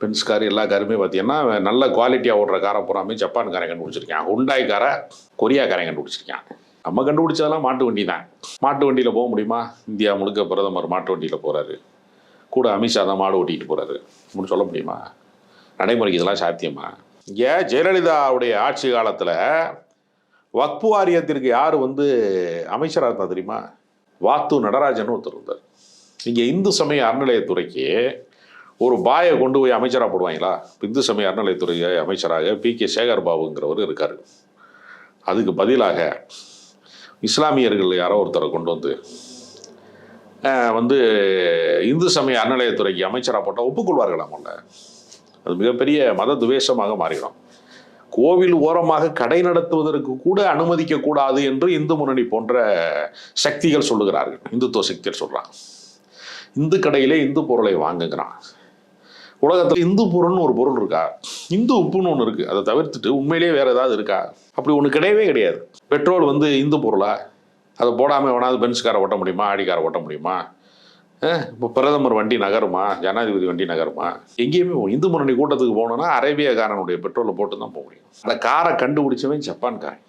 Benz car எல்லா காருமே பார்த்தீங்கன்னா நல்ல குவாலிட்டியாக ஓடுற காரை பூராமே ஜப்பான்காரன் கண்டுபிடிச்சிருக்கான். ஹுண்டாய் காரை கொரியாக்காரன் கண்டுபிடிச்சிருக்கான். நம்ம கண்டுபிடிச்சதெல்லாம் மாட்டு வண்டி தான் மாட்டு வண்டியில் போக முடியுமா? இந்தியா முழுக்க பிரதமர் மாட்டு வண்டியில் போகிறாரு கூட அமித்ஷா தான் மாடு ஓட்டிகிட்டு போகிறாரு அப்படின்னு சொல்ல முடியுமா? நடைமுறைக்கு இதெல்லாம் சாத்தியமா? இங்கே ஜெயலலிதாவுடைய ஆட்சி காலத்தில் வக்பு வாரியத்திற்கு யார் வந்து அமைச்சராக இருந்தால் தெரியுமா? வாத்து நடராஜன் ஒருத்தர் இருந்தார். இங்கே இந்து சமய அறநிலையத்துறைக்கு ஒரு பாயை கொண்டு போய் அமைச்சராக போடுவாங்களா? இந்து சமய அறநிலையத்துறை அமைச்சராக பி. கே. சேகர் பாபுங்கிறவர் இருக்கார். அதுக்கு பதிலாக இஸ்லாமியர்கள் யாரோ ஒருத்தரை கொண்டு வந்து வந்து இந்து சமய அறநிலையத்துறைக்கு அமைச்சராக போட்டால் ஒப்புக்கொள்வார்களாம் அவங்கள. அது மிகப்பெரிய மத துவேஷமாக மாறிடும். கோவில் ஓரமாக கடை நடத்துவதற்கு கூட அனுமதிக்க கூடாது என்று இந்து முன்னணி போன்ற சக்திகள் சொல்லுகிறார்கள். இந்துத்துவ சக்திகள் சொல்கிறாங்க இந்து கடையிலே இந்து பொருளை வாங்குகிறான். உலகத்தில் இந்து பொருள்னு ஒரு பொருள் இருக்கா? இந்து உப்புன்னு ஒன்று இருக்குது அதை தவிர்த்துட்டு உண்மையிலேயே வேறு ஏதாவது இருக்கா? அப்படி ஒன்று கிடையவே கிடையாது. பெட்ரோல் வந்து இந்து பொருளா? அதை போடாமல் வேணாவது பென்ஸ்காரை ஓட்ட முடியுமா? ஆடிக்காரை ஓட்ட முடியுமா? இப்போ பிரதமர் வண்டி நகருமா? ஜனாதிபதி வண்டி நகருமா? எங்கேயுமே இந்து முன்னணி கூட்டத்துக்கு போகணுன்னா அரேபியக்காரனுடைய பெட்ரோலை போட்டு தான் போக முடியும். அந்த காரை கண்டுபிடிச்சவன் ஜப்பான்காரன்.